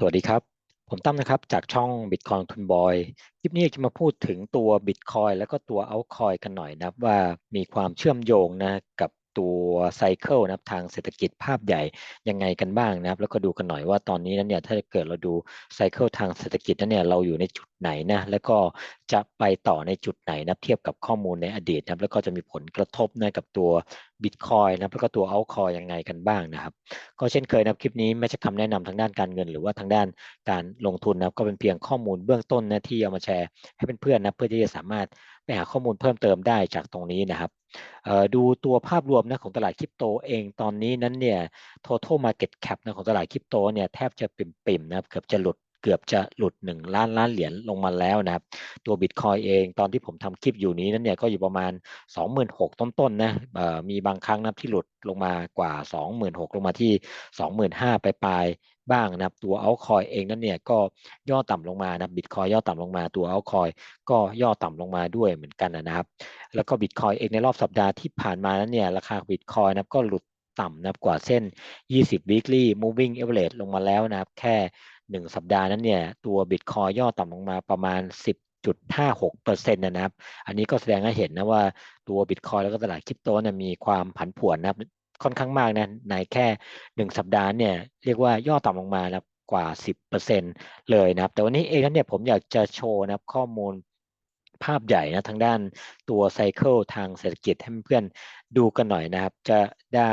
สวัสดีครับ ผมตั้มนะครับ จากช่อง Bitcoin ทุนบอย คลิปนี้จะมาพูดถึงตัว Bitcoin แล้วก็ตัว Altcoin กันหน่อยนะครับ ว่ามีความเชื่อมโยงนะกับ ตัวไซเคิลนะครับทางเศรษฐกิจภาพใหญ่ยังไงกันบ้างนะครับแล้วก็ดูกันหน่อยว่าตอนนี้นั้นเนี่ยถ้าเกิดเราดูไซเคิลทางเศรษฐกิจนั้นเนี่ยเราอยู่ในจุดไหนนะแล้วก็จะไปต่อในจุดไหนนะเทียบกับข้อมูลในอดีตนะครับแล้วก็จะมีผลกระทบนะกับตัวบิตคอยนะแล้วก็ตัวเอาคอยยังไงกันบ้างนะครับ ก็เช่นเคยนะคลิปนี้ไม่ใช่คำแนะนำทางด้านการเงิน หรือว่าทางด้านการลงทุนนะก็เป็นเพียงข้อมูลเบื้องต้นนะที่เอามาแชร์ให้เพื่อนๆนะเพื่อที่จะสามารถไปหาข้อมูลเพิ่มเติมได้จากตรงนี้นะครับ ดูตัวภาพรวมนะของตลาดคริปโตเองตอนนี้นั้นเนี่ย total market cap นะของตลาดคริปโตเนี่ยแทบจะปิ่มๆนะครับเกือบจะหลุดเกือบจะหลุด 1 ล้านล้านเหรียญลงมาแล้วนะครับ ตัวบิตคอยเองตอนที่ผมทำคลิปอยู่นี้นั้นเนี่ยก็อยู่ประมาณ 26,000 ต้นๆนะมีบางครั้งนะที่หลุดลงมากว่า 26,000 ลงมาที่ 25,000 ไปปลาย บ้างนะครับตัวเอาคอยเองนั้นเนี่ยก็ย่อต่ำลงมานะบิตคอยย่อต่ำลงมาตัวเอาคอยก็ย่อต่ำลงมาด้วยเหมือนกันนะครับ แล้วก็บิตคอยเองในรอบสัปดาห์ที่ผ่านมานั้นเนี่ยราคาบิตคอยนะก็หลุดต่ำนะกว่าเส้น 20 weekly moving average ลงมาแล้วนะครับ แค่หนึ่งสัปดาห์นั้นเนี่ย ตัวบิตคอยย่อต่ำลงมาประมาณ 10.56%นะครับ อันนี้ก็แสดงให้เห็นนะว่าตัวบิตคอยแล้วก็ตลาดคริปโตเนี่ยมีความผันผวนนะครับ ค่อนข้างมากนะในแค่หนึ่งสัปดาห์เนี่ยเรียกว่าย่อต่ำลงมานะกว่า 10%เลยนะครับ แต่วันนี้เองเนี่ยผมอยากจะโชว์นะครับข้อมูลภาพใหญ่นะทางด้านตัวไซเคิลทางเศรษฐกิจให้เพื่อนดูกันหน่อยนะครับ จะได้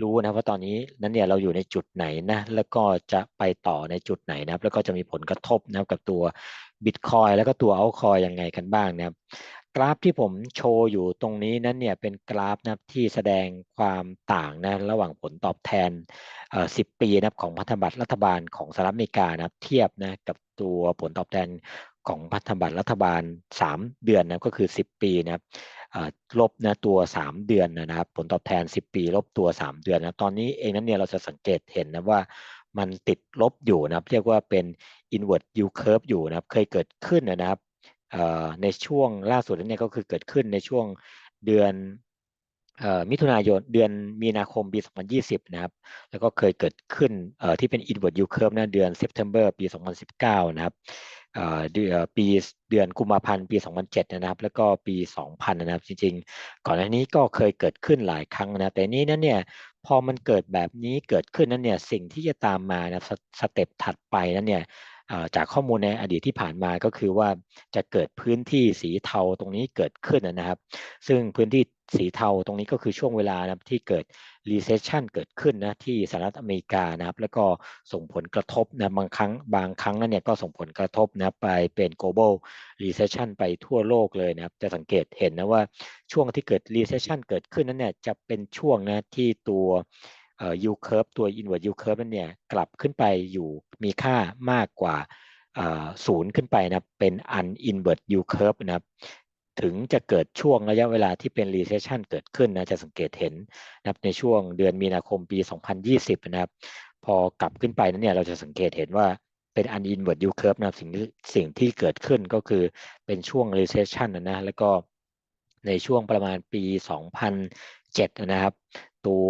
รู้นะว่าตอนนี้นั้นเนี่ยเราอยู่ในจุดไหนนะแล้วก็จะไปต่อในจุดไหนนะครับ แล้วก็จะมีผลกระทบนะครับกับตัวบิตคอยแล้วก็ตัวเอาคอยยังไงกันบ้างนะครับ กราฟที่ผมโชว์อยู่ตรงนี้นั้นเนี่ยเป็นกราฟนะที่แสดงความต่างนะระหว่างผลตอบแทน 10 ปีนะของพันธบัตรรัฐบาลของสหรัฐอเมริกานะเทียบนะกับตัวผลตอบแทนของพันธบัตรรัฐบาล 3 เดือนนะก็คือ 10 ปีนะลบนะตัว 3 เดือนนะครับผลตอบแทน 10 ปี ลบตัว 3 เดือนนะตอนนี้เองนั้นเนี่ยเราจะสังเกตเห็นนะว่ามันติดลบอยู่นะครับเรียกว่าเป็น inward yield curve อยู่นะครับเคยเกิดขึ้นนะครับ ในช่วงล่าสุดนี้ก็คือเกิดขึ้นในช่วงเดือนมิถุนายนเดือนมีนาคมปี 2020 นะครับ แล้วก็เคยเกิดขึ้นที่เป็น inward yield curve นะเดือน September ปี 2019 นะครับเดือนปีเดือนกุมภาพันธ์ปี 2007 นะครับ แล้วก็ปี 2000 นะครับ จริงๆ ก่อนหน้านี้ก็เคยเกิดขึ้นหลายครั้งนะ แต่นี้นั้นเนี่ยพอมันเกิดแบบนี้เกิดขึ้นนั้นเนี่ยสิ่งที่จะตามมานะสเต็ปถัดไปนั้นเนี่ย จากข้อมูลในอดีตที่ผ่านมาก็คือว่าจะเกิดพื้นที่สีเทาตรงนี้เกิดขึ้นนะครับ ซึ่งพื้นที่สีเทาตรงนี้ก็คือช่วงเวลานะที่เกิด recession เกิดขึ้นนะที่สหรัฐอเมริกานะครับ แล้วก็ส่งผลกระทบนะบางครั้งบางครั้งนั้นเนี่ยก็ส่งผลกระทบนะไปเป็น global recession ไปทั่วโลกเลยนะครับ จะสังเกตเห็นนะว่าช่วงที่เกิด recession เกิดขึ้นนั้นเนี่ยจะเป็นช่วงนะที่ตัว yield curve ตัว inward yield curve นั้นเนี่ยกลับขึ้นไปอยู่มีค่ามากกว่าศูนย์ขึ้นไปนะเป็น un invert yield curve นะครับถึงจะเกิดช่วงระยะเวลาที่เป็น recession เกิดขึ้นนะจะสังเกตเห็นนะครับในช่วงเดือนมีนาคมปี 2020 นะครับพอกลับขึ้นไปนั้นเนี่ยเราจะสังเกตเห็นว่าเป็น un invert yield curve นะครับสิ่งที่สิ่งที่เกิดขึ้นก็คือเป็นช่วง recession นะนะแล้วก็ในช่วงประมาณปี 2007 นะครับ ตัว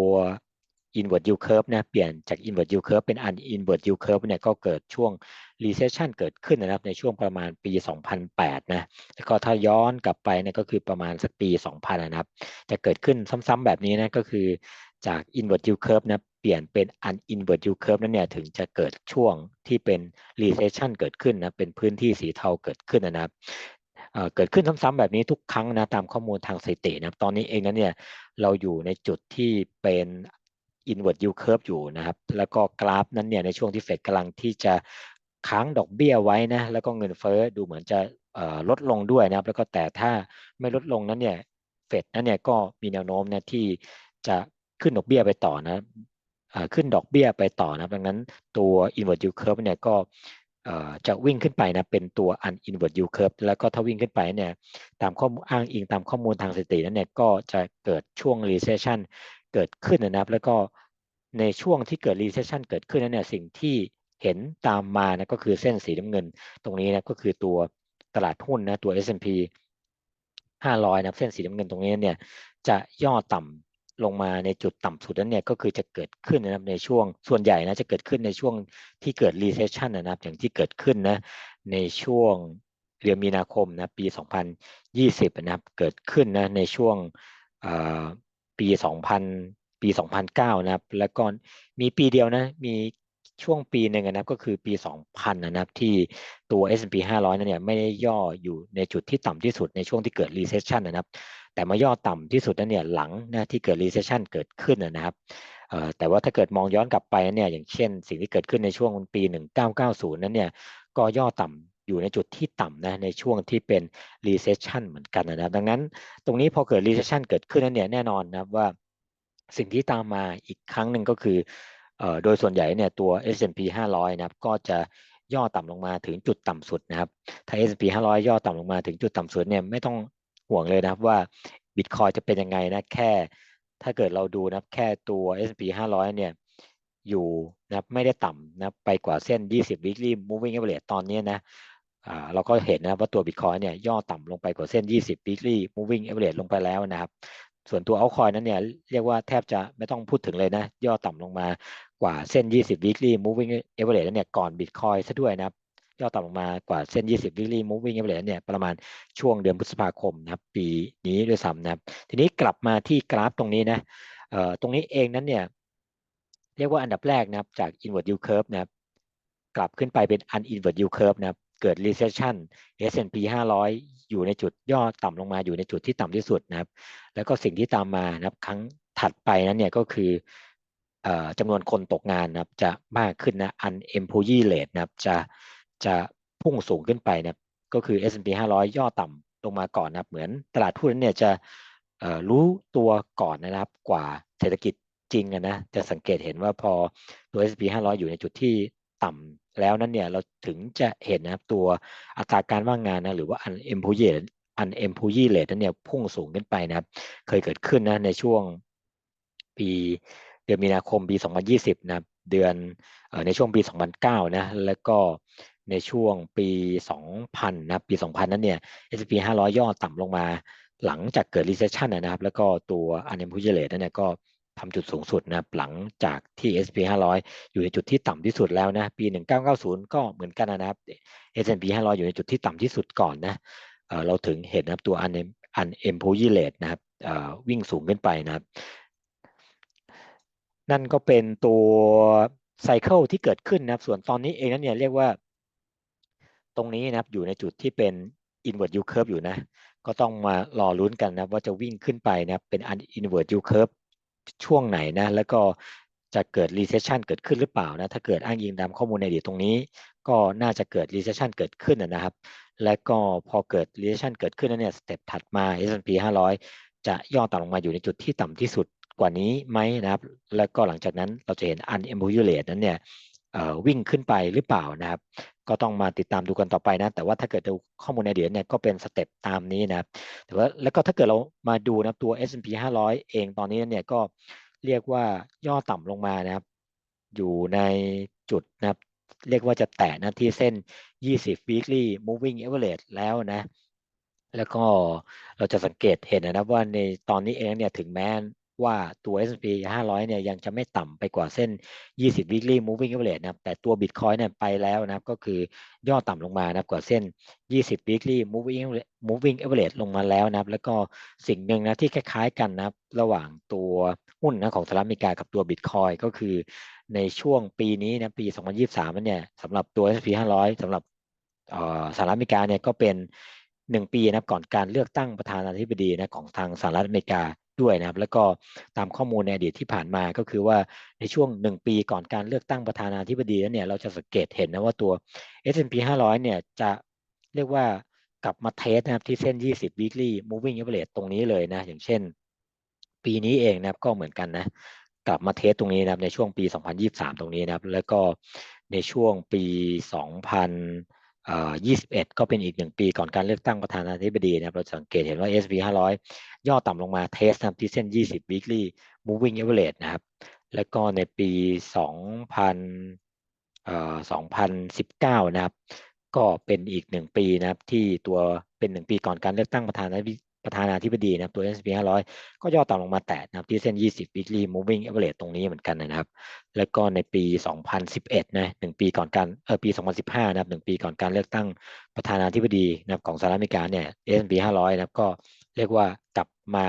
inward yield curve นะเปลี่ยนจาก inward yield curve เป็น un inward yield curve เนี่ยก็เกิดช่วง recession เกิดขึ้นนะครับในช่วงประมาณปี 2008 นะแล้วก็ถ้าย้อนกลับไปเนี่ยก็คือประมาณสักปี 2000 นะครับ จะเกิดขึ้นซ้ำๆแบบนี้นะก็คือจาก inward yield curve นะเปลี่ยนเป็น un inward yield curve นั่นเนี่ยถึงจะเกิดช่วงที่เป็น recession เกิดขึ้นนะเป็นพื้นที่สีเทาเกิดขึ้นนะครับเกิดขึ้นซ้ำๆแบบนี้ทุกครั้งนะตามข้อมูลทางสถิตินะตอนนี้เองนั้นเนี่ยเราอยู่ในจุดที่เป็น inward yield curve อยู่นะครับ แล้วก็กราฟนั้นเนี่ยในช่วงที่เฟดกำลังที่จะค้างดอกเบี้ยไว้นะแล้วก็เงินเฟ้อดูเหมือนจะลดลงด้วยนะครับ แล้วก็แต่ถ้าไม่ลดลงนั้นเนี่ยเฟดนั้นเนี่ยก็มีแนวโน้มนะที่จะขึ้นดอกเบี้ยไปต่อนะขึ้นดอกเบี้ยไปต่อนะดังนั้นตัว inward yield curve เนี่ยก็จะวิ่งขึ้นไปนะเป็นตัว un inward yield curve แล้วก็ถ้าวิ่งขึ้นไปเนี่ยตามข้อมูลอ้างอิงตามข้อมูลทางสถิตินั้นเนี่ยก็จะเกิดช่วง recession เกิดขึ้นนะครับ แล้วก็ในช่วงที่เกิด recession เกิดขึ้นนั้นเนี่ยสิ่งที่เห็นตามมานะก็คือเส้นสีน้ำเงิน ตรงนี้นะก็คือตัวตลาดหุ้นนะตัว S&P 500นะเส้นสีน้ำเงินตรงนี้เนี่ยจะย่อต่ำลงมาในจุดต่ำสุดนั้นเนี่ยก็คือจะเกิดขึ้นนะครับในช่วงส่วนใหญ่นะจะเกิดขึ้นในช่วงที่เกิด recession นะครับอย่างที่เกิดขึ้นนะในช่วงเดือนมีนาคมนะปี 2020 นะครับเกิดขึ้นนะในช่วง ปี 2000 ปี 2009 นะครับ แล้วก็มีปีเดียวนะ มีช่วงปีหนึ่งนะครับก็คือปี 2000 นะครับที่ตัว S&P 500นั่นเนี่ยไม่ได้ย่ออยู่ในจุดที่ต่ำที่สุดในช่วงที่เกิด recession นะครับ แต่มาย่อต่ำที่สุดนั่นเนี่ยหลังนะที่เกิด recession เกิดขึ้นนะครับแต่ว่าถ้าเกิดมองย้อนกลับไปเนี่ยอย่างเช่น สิ่งที่เกิดขึ้นในช่วงปี 1990 นั้นเนี่ยก็ย่อต่ำ อยู่ในจุดที่ต่ำนะในช่วงที่เป็น recession เหมือนกันนะดังนั้นตรงนี้พอเกิด recession เกิดขึ้นนั้นเนี่ยแน่นอนนะครับว่าสิ่งที่ตามมาอีกครั้งหนึ่งก็คือโดยส่วนใหญ่เนี่ยตัว S&P 500 นะครับก็จะย่อต่ำลงมาถึงจุดต่ำสุดนะครับ ถ้า S&P 500 ย่อต่ำลงมาถึงจุดต่ำสุดเนี่ยไม่ต้องห่วงเลยนะครับว่าบิตคอยจะเป็นยังไงนะแค่ ถ้าเกิดเราดูนะแค่ตัว S&P 500 เนี่ยอยู่นะไม่ได้ต่ำนะไปกว่าเส้น 20 weekly moving average ตอนนี้นะ เราก็เห็นนะว่าตัวบิตคอยเนี่ยย่อต่ำลงไปกว่าเส้น 20 weekly moving average ลงไปแล้วนะครับ ส่วนตัวเอาคอยนั้นเนี่ยเรียกว่าแทบจะไม่ต้องพูดถึงเลยนะ ย่อต่ำลงมากว่าเส้น 20 weekly moving average เนี่ยก่อนบิตคอยซะด้วยนะครับย่อต่ำลงมากว่าเส้น 20 weekly moving average เนี่ยประมาณช่วงเดือนพฤษภาคมนะครับปีนี้ด้วยซ้ำนะครับ ทีนี้กลับมาที่กราฟตรงนี้นะตรงนี้เองนั้นเนี่ยเรียกว่าอันดับแรกนะครับจาก inward yield curve นะครับกลับขึ้นไปเป็น uninward yield curve นะครับ เกิด recession S&P 500 อยู่ในจุดย่อต่ำลงมาอยู่ในจุดที่ต่ำที่สุดนะครับ แล้วก็สิ่งที่ตามมานะครับ ครั้งถัดไปนั้นเนี่ยก็คือจำนวนคนตกงานนะครับ จะมากขึ้นนะ unemployee rate นะครับ จะจะพุ่งสูงขึ้นไปนะก็คือ S&P 500 ย่อต่ำลงมาก่อนนะเหมือนตลาดหุ้นเนี่ยจะรู้ตัวก่อนนะครับกว่าเศรษฐกิจจริงนะจะสังเกตเห็นว่าพอตัว S&P 500 อยู่ในจุดที่ต่ำ แล้วนั้นเนี่ยเราถึงจะเห็นนะครับตัวอัตราการว่างงานนะหรือว่า unemployee unemployee rate นั้นเนี่ยพุ่งสูงขึ้นไปนะครับ เคยเกิดขึ้นนะในช่วงปีเดือนมีนาคมปี 2020 นะเดือนในช่วงปี 2009 นะแล้วก็ในช่วงปี 2000 นะปี 2000 นั้นเนี่ย S&P 500 ย่อต่ำลงมาหลังจากเกิด recession นะครับ แล้วก็ตัว unemployment rate นั้นเนี่ยก็ ทำจุดสูงสุดนะหลังจากที่ S&P 500 อยู่ในจุดที่ต่ำที่สุดแล้วนะปี 1990 ก็เหมือนกันนะครับ S&P 500 อยู่ในจุดที่ต่ำที่สุดก่อนนะเราถึงเห็นนะครับตัว unemployment rate นะครับวิ่งสูงขึ้นไปนะครับ นั่นก็เป็นตัวไซเคิลที่เกิดขึ้นนะครับ ส่วนตอนนี้เองนั้นเนี่ยเรียกว่า ตรงนี้นะครับอยู่ในจุดที่เป็น inward yield curve อยู่นะ ก็ต้องมารอลุ้นกันนะว่าจะวิ่งขึ้นไปนะเป็น inward yield curve ช่วงไหนนะแล้วก็จะเกิด recession เกิดขึ้นหรือเปล่านะถ้าเกิดอ้างอิงตามข้อมูลในอดีตตรงนี้ ก็น่าจะเกิด recession เกิดขึ้นนะครับ และก็พอเกิด recession เกิดขึ้นแล้วเนี่ยสเต็ปถัดมา S&P 500 จะย่อต่ำลงมาอยู่ในจุดที่ต่ำที่สุดกว่านี้ไหมนะครับ แล้วก็หลังจากนั้นเราจะเห็น unemployment rate นั้นเนี่ย วิ่งขึ้นไปหรือเปล่านะครับ ก็ต้องมาติดตามดูกันต่อไปนะ แต่ว่าถ้าเกิดดูข้อมูลในเดียเนี่ยก็เป็นสเต็ปตามนี้นะครับแต่ว่าแล้วก็ถ้าเกิดเรามาดูนะตัว S&P 500 เองตอนนี้เนี่ยก็เรียกว่าย่อต่ำลงมานะครับ อยู่ในจุดนะครับ เรียกว่าจะแตะนะที่เส้น 20 weekly moving average แล้วนะ แล้วก็เราจะสังเกตเห็นนะครับว่าในตอนนี้เองเนี่ยถึงแม้ ว่าตัว S&P 500 เนี่ยยังจะไม่ต่ำไปกว่าเส้น 20 weekly moving average นะครับ แต่ตัว Bitcoin เนี่ยไปแล้วนะครับ ก็คือย่อต่ำลงมานะครับกว่าเส้น 20 weekly moving moving average ลงมาแล้วนะครับ แล้วก็สิ่งหนึ่งนะที่คล้ายๆกันนะครับ ระหว่างตัวหุ้นนะของสหรัฐอเมริกากับตัว Bitcoin ก็คือในช่วงปีนี้นะปี 2023 เนี่ยสำหรับตัว S&P 500สำหรับสหรัฐอเมริกาเนี่ยก็เป็น หนึ่งปีนะครับก่อนการเลือกตั้งประธานาธิบดีนะของทางสหรัฐอเมริกาด้วยนะครับแล้วก็ตามข้อมูลในอดีตที่ผ่านมาก็คือว่าในช่วงหนึ่งปีก่อนการเลือกตั้งประธานาธิบดีเนี่ยเราจะสังเกตเห็นนะว่าตัว S&P 500 เนี่ยจะเรียกว่ากลับมาเทสนะครับที่เส้น 20 weekly moving average ตรงนี้เลยนะอย่างเช่น ปีนี้เองนะครับก็เหมือนกันนะกลับมาเทสตรงนี้นะครับในช่วงปี 2023 ตรงนี้นะครับแล้วก็ในช่วงปี 2000 21 ก็เป็นอีกหนึ่งปีก่อนการเลือกตั้งประธานาธิบดีนะครับเราสังเกตเห็นว่า S&P 500 ย่อต่ำลงมาเทสทำที่เส้น 20 weekly moving average นะครับ แล้วก็ในปี 2000เอ่อ2019 นะครับ ก็เป็นอีกหนึ่งปีนะครับที่ตัวเป็นหนึ่งปีก่อนการเลือกตั้งประธานา ประธานาธิบดีนะครับตัว S&P 500 ก็ย่อต่ำลงมาแตะนะครับที่เส้น 20 weekly moving average ตรงนี้เหมือนกันนะครับ แล้วก็ในปี 2011 นะหนึ่งปีก่อนการเออปี 2015 นะครับหนึ่งปีก่อนการเลือกตั้งประธานาธิบดีนะครับของสหรัฐอเมริกาเนี่ย S&P 500 นะครับก็เรียกว่ากลับมา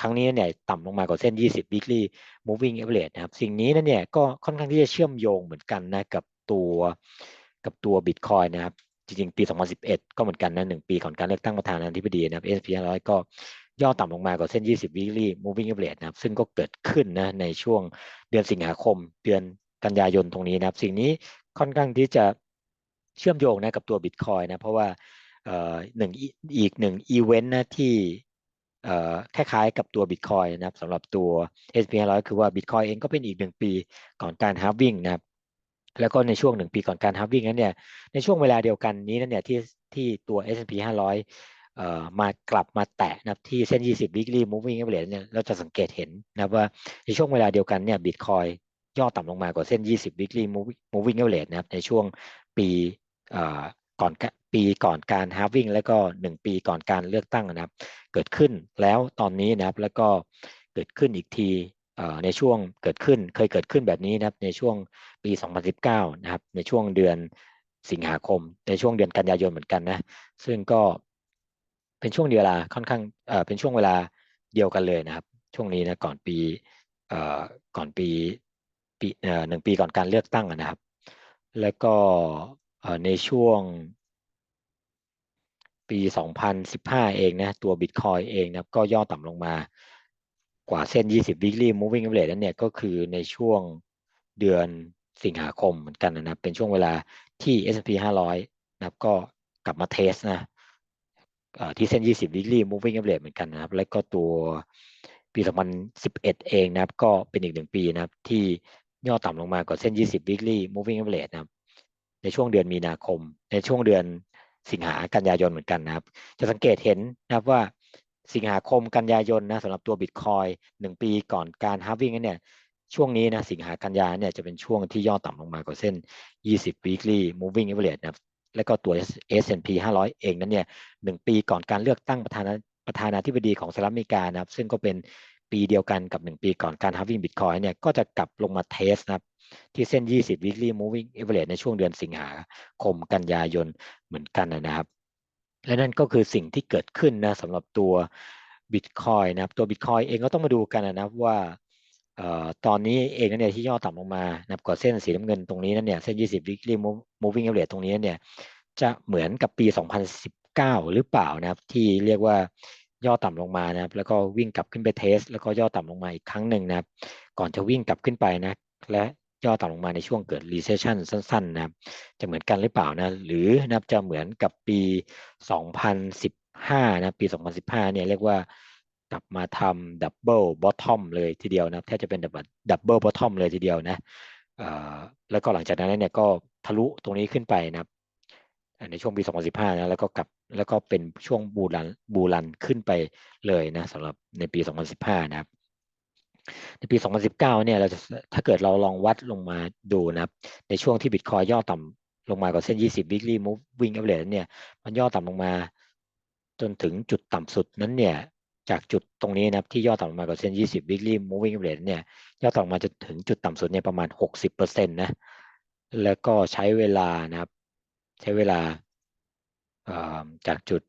ครั้งนี้เนี่ยต่ำลงมากว่าเส้น 20 weekly moving average นะครับ สิ่งนี้นั่นเนี่ยก็ค่อนข้างที่จะเชื่อมโยงเหมือนกันนะกับตัวกับตัว Bitcoin นะครับ จริงๆ ปี 2011 ก็เหมือนกันนะหนึ่งปีก่อนการเลือกตั้งประธานาธิบดีนะครับ S&P 500 ก็ย่อต่ำลงมากว่าเส้น 20 weekly moving average นะครับ ซึ่งก็เกิดขึ้นนะในช่วงเดือนสิงหาคม เดือนกันยายนตรงนี้นะครับ สิ่งนี้ค่อนข้างที่จะเชื่อมโยงนะกับตัว Bitcoin นะ เพราะว่าหนึ่งอีกหนึ่งอีเวนต์นะที่คล้ายๆกับตัว Bitcoin นะครับสำหรับตัว S&P 500 คือว่า Bitcoin เองก็เป็นอีกหนึ่งปีก่อนการ halving นะครับ แล้วก็ในช่วงหนึ่งปีก่อนการ halving นั้นเนี่ยในช่วงเวลาเดียวกันนี้นั่นเนี่ยที่ที่ตัว S&P 500เอ่อมากลับมาแตะนะครับที่เส้น 20 weekly moving average เนี่ยเราจะสังเกตเห็นนะครับว่าในช่วงเวลาเดียวกันเนี่ย Bitcoin ย่อต่ำลงมากว่าเส้น 20 weekly moving average นะครับในช่วงปีเอ่อก่อนปีก่อนการ halving แล้วก็หนึ่งปีก่อนการเลือกตั้งนะครับ เกิดขึ้นแล้วตอนนี้นะครับแล้วก็เกิดขึ้นอีกที ในช่วงเกิดขึ้นเคยเกิดขึ้นแบบนี้นะครับในช่วงปี 2019 นะครับในช่วงเดือนสิงหาคม ในช่วงเดือนกันยายนเหมือนกันนะซึ่งก็เป็นช่วงเวลาค่อนข้างเป็นช่วงเวลาเดียวกันเลยนะครับ ช่วงนี้นะก่อนปีก่อนปีปีหนึ่งปีก่อนการเลือกตั้งนะครับ แล้วก็ในช่วงปี 2015 เองนะตัว Bitcoin เองนะก็ย่อต่ำลงมา กว่าเส้น 20 weekly moving average นั้นเนี่ยก็คือในช่วงเดือนสิงหาคมเหมือนกันนะครับ เป็นช่วงเวลาที่ S&P 500 นะครับ ก็กลับมาเทสนะที่เส้น 20 weekly moving average เหมือนกันนะครับ แล้วก็ตัวปี 2011 เองนะครับ ก็เป็นอีกหนึ่งปีนะครับ ที่ย่อต่ำลงมากว่าเส้น 20 weekly moving average นะครับ ในช่วงเดือนมีนาคม ในช่วงเดือนสิงหากันยายนเหมือนกันนะครับ จะสังเกตเห็นนะครับว่า สิงหาคมกันยายนนะสำหรับตัวบิตคอยหนึ่งปีก่อนการฮาร์วิ่งเนี่ยช่วงนี้นะสิงหากันยาเนี่ยจะเป็นช่วงที่ย่อต่ำลงมากว่าเส้น 20 weekly moving average นะและก็ตัว S&P 500 เองนั้นเนี่ยหนึ่งปีก่อนการเลือกตั้งประธานาประธานาธิบดีของสหรัฐอเมริกานะครับ ซึ่งก็เป็นปีเดียวกันกับ 1 ปีก่อนการฮาร์วิ่งบิตคอยเนี่ยก็จะกลับลงมาเทสนะครับ ที่เส้น 20 weekly moving average ในช่วงเดือนสิงหาคมกันยายนเหมือนกันนะครับ และนั่นก็คือสิ่งที่เกิดขึ้นนะสำหรับตัว Bitcoin นะครับตัว Bitcoin เองก็ต้องมาดูกันนะว่าตอนนี้เองนั่นเนี่ยที่ย่อต่ำลงมานะกว่าเส้นสีน้ำเงินตรงนี้นั่นเนี่ยเส้น 20 weekly moving average ตรงนี้เนี่ยจะเหมือนกับปี 2019 หรือเปล่านะครับ ที่เรียกว่าย่อต่ำลงมานะครับ แล้วก็วิ่งกลับขึ้นไปเทส แล้วก็ย่อต่ำลงมาอีกครั้งหนึ่งนะครับ ก่อนจะวิ่งกลับขึ้นไปนะ และ ย่อต่ำลงมาในช่วงเกิด recession สั้นๆนะครับจะเหมือนกันหรือเปล่านะหรือนะครับจะเหมือนกับปี 2015นะปี 2015เนี่ยเรียกว่ากลับมาทำดับเบิลบอททอมเลยทีเดียวนะแทบจะเป็นดับดับเบิลบอททอมเลยทีเดียวนะแล้วก็หลังจากนั้นเนี่ยก็ทะลุตรงนี้ขึ้นไปนะครับในช่วงปี 2015 นะ แล้วก็กลับ แล้วก็เป็นช่วงบูรัน บูรันขึ้นไปเลยนะสำหรับในปี 2015 นะครับ ในปี 2019 เนี่ยเราจะถ้าเกิดเราลองวัดลงมาดูนะครับ ในช่วงที่บิตคอยย่อต่ำลงมากว่าเส้น 20 weekly moving average เนี่ยมันย่อต่ำลงมาจนถึงจุดต่ำสุดนั้นเนี่ยจากจุดตรงนี้นะครับที่ย่อต่ำลงมากว่าเส้น 20 weekly moving average เนี่ยย่อต่ำมาจนถึงจุดต่ำสุดเนี่ยประมาณ 60%นะแล้วก็ใช้เวลานะครับ ใช้เวลาจากจุด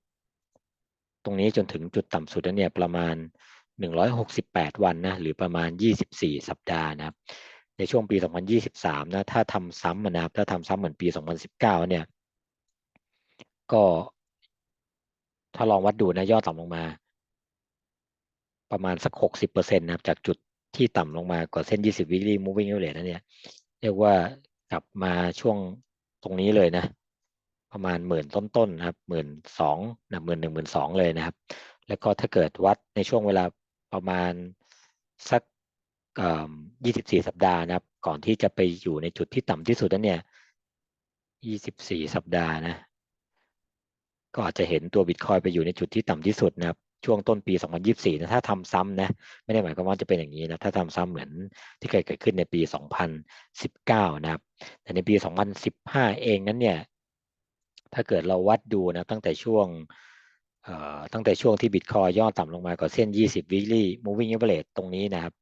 ตรงนี้จนถึงจุดต่ำสุดนั้นเนี่ยประมาณ 168 วันนะหรือประมาณ 24 สัปดาห์นะครับ ในช่วงปี 2023 นะถ้าทำซ้ำนะครับถ้าทำซ้ำเหมือนปี 2019 เนี่ย ก็ถ้าลองวัดดูนะย่อต่ำลงมา ประมาณสัก 60%นะครับจากจุดที่ต่ำลงมากว่าเส้น 20 weekly moving average นะเนี่ยเรียกว่ากลับมาช่วงตรงนี้เลยนะ ประมาณหมื่นต้นๆนะครับหมื่นสองนะหมื่นหนึ่งหมื่นสองเลยนะครับ แล้วก็ถ้าเกิดวัดในช่วงเวลา ประมาณสักยี่สิบสี่สัปดาห์นะครับ ก่อนที่จะไปอยู่ในจุดที่ต่ำที่สุดนั้นเนี่ยยี่สิบสี่สัปดาห์นะ ก็อาจจะเห็นตัวบิตคอยไปอยู่ในจุดที่ต่ำที่สุดนะครับ ช่วงต้นปี 2024 นะ ถ้าทำซ้ำนะ ไม่ได้หมายความว่าจะเป็นอย่างนี้นะ ถ้าทำซ้ำเหมือนที่เคยเกิดขึ้นในปี 2019 นะครับ แต่ในปี 2015 เองนั้นเนี่ย ถ้าเกิดเราวัดดูนะ ตั้งแต่ช่วง ตั้งแต่ช่วงที่บิตคอยย่อต่ำลงมาก่อนเส้น 20 weekly moving average ตรงนี้นะครับ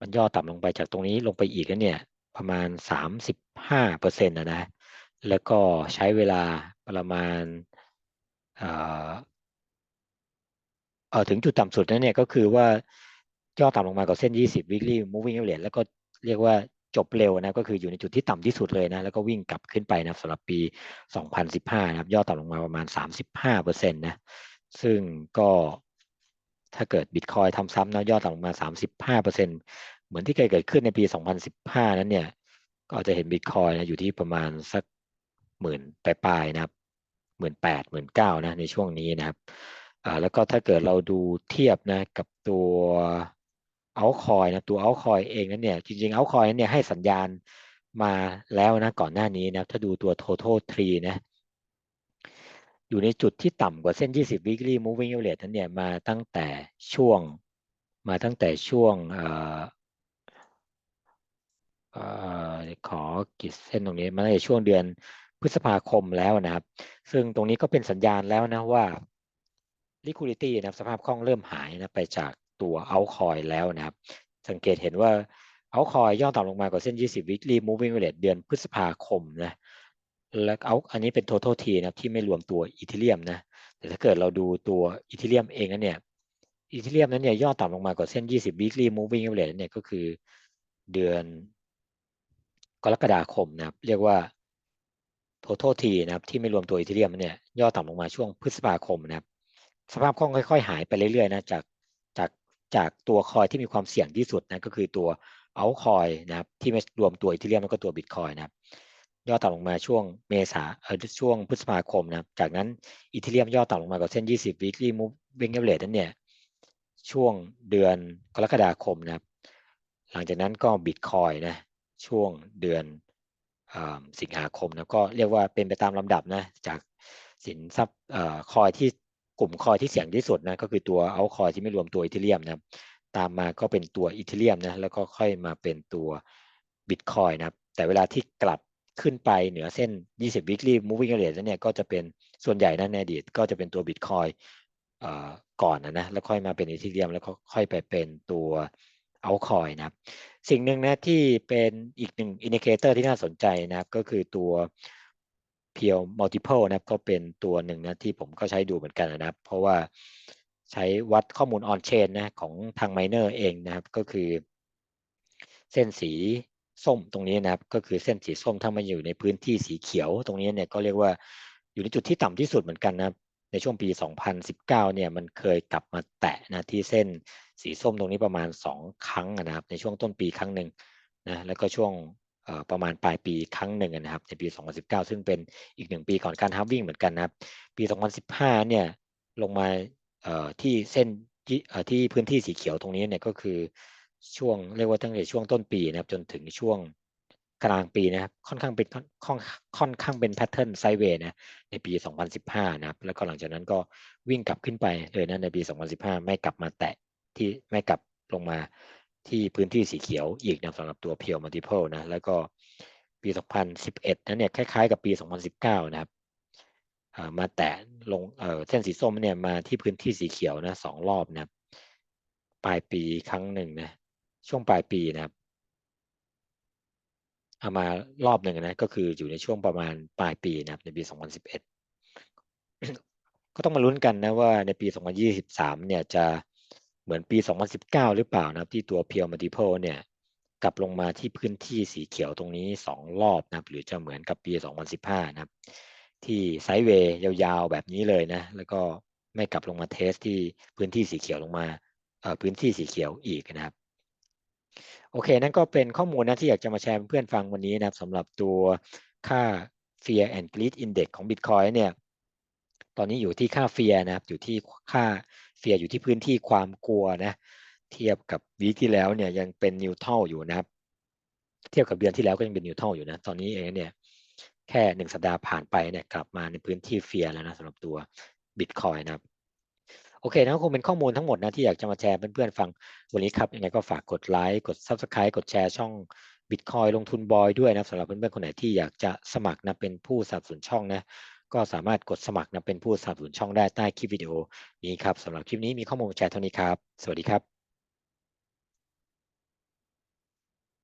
มันย่อต่ำลงไปจากตรงนี้ลงไปอีกแล้วเนี่ยประมาณ 35เปอร์เซ็นต์นะนะ แล้วก็ใช้เวลาประมาณเอ่อถึงจุดต่ำสุดนั้นเนี่ยก็คือว่าย่อต่ำลงมากับเส้น 20 weekly moving average แล้วก็เรียกว่า จบเร็วนะก็คืออยู่ในจุดที่ต่ำที่สุดเลยนะแล้วก็วิ่งกลับขึ้นไปนะสำหรับปี 2015 นะครับย่อต่ำลงมาประมาณ 35เปอร์เซ็นะซึ่งก็ถ้าเกิดบิตคอยทำซ้ำนะย่อต่ำลงมา 35เปอร์เหมือนที่เคยเกิดขึ้นในปี 2015 นั้นเนี่ยก็จะเห็นบิตคอยนะอยู่ที่ประมาณสักหมื่นปลายๆนะครับหมื่นแปดหมื่นเก้านะในช่วงนี้นะครับแล้วก็ถ้าเกิดเราดูเทียบนะกับตัว เอาคอยนะตัวเอาคอยเองนั้นเนี่ยจริงๆเอาคอยนั้นเนี่ยให้สัญญาณมาแล้วนะก่อนหน้านี้นะถ้าดูตัว total tree นะอยู่ในจุดที่ต่ำกว่าเส้น 20 weekly moving average นั้นเนี่ยมาตั้งแต่ช่วงมาตั้งแต่ช่วงเออเออขอกิดเส้นตรงนี้มาตั้งแต่ช่วงเดือนพฤษภาคมแล้วนะครับ ซึ่งตรงนี้ก็เป็นสัญญาณแล้วนะว่า liquidity นะสภาพคล่องเริ่มหายนะไปจาก ตัวเอาคอยแล้วนะครับ สังเกตเห็นว่าเอาคอยย่อต่ำลงมากว่าเส้น 20 weekly moving average เดือนพฤษภาคมนะแล้วเอาอันนี้เป็น total T นะที่ไม่รวมตัวอีเทเรียมนะแต่ถ้าเกิดเราดูตัวอีเทเรียมเองนั้นเนี่ยอีเทเรียมนั้นเนี่ยย่อต่ำลงมากว่าเส้น 20 weekly moving average เนี่ยก็คือเดือนกรกฎาคมนะครับ เรียกว่า total T นะครับที่ไม่รวมตัวอีเทเรียมเนี่ยย่อต่ำลงมาช่วงพฤษภาคมนะครับ สภาพคล่องค่อย ๆ หายไปเรื่อยๆนะจาก จากตัวคอยที่มีความเสี่ยงที่สุดนะก็คือตัวเอาคอยนะครับที่ไม่รวมตัวอีเทเรียมแล้วก็ตัวบิตคอยนะครับย่อต่ำลงมาช่วงเมษาเออช่วงพฤษภาคมนะครับจากนั้นอีเทเรียมย่อต่ำลงมากับเส้น 20 weekly moving average นั้นเนี่ยช่วงเดือนกรกฎาคมนะครับ หลังจากนั้นก็บิตคอยนะช่วงเดือนสิงหาคมนะก็เรียกว่าเป็นไปตามลำดับนะจากสินทรัพย์คอยที่ กลุ่มคอยที่เสี่ยงที่สุดนะก็คือตัวเอาคอยที่ไม่รวมตัวอีเทเรียมนะตามมาก็เป็นตัวอีเทเรียมนะแล้วก็ค่อยมาเป็นตัวบิตคอยนะครับแต่เวลาที่กลับขึ้นไปเหนือเส้น 20 weekly moving average เนี่ยก็จะเป็นส่วนใหญ่นะในอดีตก็จะเป็นตัว Bitcoin ก่อนนะนะแล้วค่อยมาเป็นอีเทเรียมแล้วก็ค่อยไปเป็นตัวเอาคอยนะครับสิ่งหนึ่งนะที่เป็นอีกหนึ่งอินดิเคเตอร์ที่น่าสนใจนะครับก็คือตัว p e e l multiple นะครับก็เป็นตัวหนึ่งนะที่ผมก็ใช้ดูเหมือนกันนะครับ เพราะว่าใช้วัดข้อมูล on chain นะของทาง miner เองนะครับ ก็คือ เส้นสีส้มตรงนี้นะครับ ก็คือเส้นสีส้มถ้ามาอยู่ในพื้นที่สีเขียว ตรงนี้เนี่ยก็เรียกว่าอยู่ในจุดที่ต่ำที่สุดเหมือนกันนะในช่วงปี 2019 เนี่ยมันเคยกลับมาแตะนะที่เส้นสีส้มตรงนี้ประมาณ 2 ครั้งนะครับ ในช่วงต้นปีครั้งหนึ่งนะแล้วก็ช่วง ประมาณปลายปีครั้งหนึ่งนะครับในปี 2019 ซึ่งเป็นอีกหนึ่งปีก่อนการฮาร์วิ่งเหมือนกันนะครับ ปี 2015 เนี่ยลงมาที่เส้นที่พื้นที่สีเขียวตรงนี้เนี่ยก็คือช่วงเรียกว่าตั้งแต่ช่วงต้นปีนะครับจนถึงช่วงกลางปีนะครับค่อนข้างเป็นค่อนค่อนข้างเป็นแพทเทิร์นไซเวย์นะในปี 2015 นะครับแล้วก็หลังจากนั้นก็วิ่งกลับขึ้นไปเลยนะในปี 2015 ไม่กลับมาแตะที่ไม่กลับลงมา ที่พื้นที่สีเขียวอีกนะสำหรับตัวเพียวมัลติเพลนะแล้วก็ปี 2011 นั้นเนี่ยคล้ายๆกับปี 2019 นะครับมาแตะลงเส้นสีส้มเนี่ยมาที่พื้นที่สีเขียวนะสองรอบนะปลายปีครั้งหนึ่งนะช่วงปลายปีนะครับเอามารอบหนึ่งนะก็คืออยู่ในช่วงประมาณปลายปีนะครับในปี 2011 ก็ต้องมาลุ้นกันนะว่าในปี 2023 เนี่ยจะ เหมือนปี 2019 หรือเปล่านะครับ ที่ตัวเพียวมัลติเพลเนี่ยกลับลงมาที่พื้นที่สีเขียวตรงนี้ 2 รอบนะครับ หรือจะเหมือนกับปี 2015 นะครับ ที่ไซด์เวย์ยาวๆ แบบนี้เลยนะ แล้วก็ไม่กลับลงมาเทสที่พื้นที่สีเขียวลงมาพื้นที่สีเขียวอีกนะครับ โอเค นั่นก็เป็นข้อมูลนะที่อยากจะมาแชร์เพื่อนฟังวันนี้นะครับสำหรับตัวค่า Fear and Greed Index ของ Bitcoin เนี่ย ตอนนี้อยู่ที่ค่า Fear นะครับอยู่ที่ค่า Fear อยู่ที่พื้นที่ความกลัวนะเทียบกับวีที่แล้วเนี่ยยังเป็นนิวทัลอยู่นะครับ เทียบกับเดือนที่แล้วก็ยังเป็นนิวทัลอยู่นะตอนนี้เองเนี่ยแค่หนึ่งสัปดาห์ผ่านไปเนี่ยกลับมาในพื้นที่เฟียแล้วนะสำหรับตัว Bitcoin นะครับโอเคนะคงเป็นข้อมูลทั้งหมดนะที่อยากจะมาแชร์เพื่อนๆฟังวันนี้ครับยังไงก็ฝากกดไลค์กด Subscribe กดแชร์ช่อง Bitcoin ลงทุนบอยด้วยนะสำหรับเพื่อนๆคนไหนที่อยากจะสมัครนะเป็นผู้สนับสนุนช่องนะ ก็สามารถกดสมัครนะเป็นผู้สนับสนุนช่องได้ใต้คลิปวิดีโอนี้ครับสำหรับคลิปนี้มีข้อมูลแชร์เท่านี้ครับ สวัสดีครับ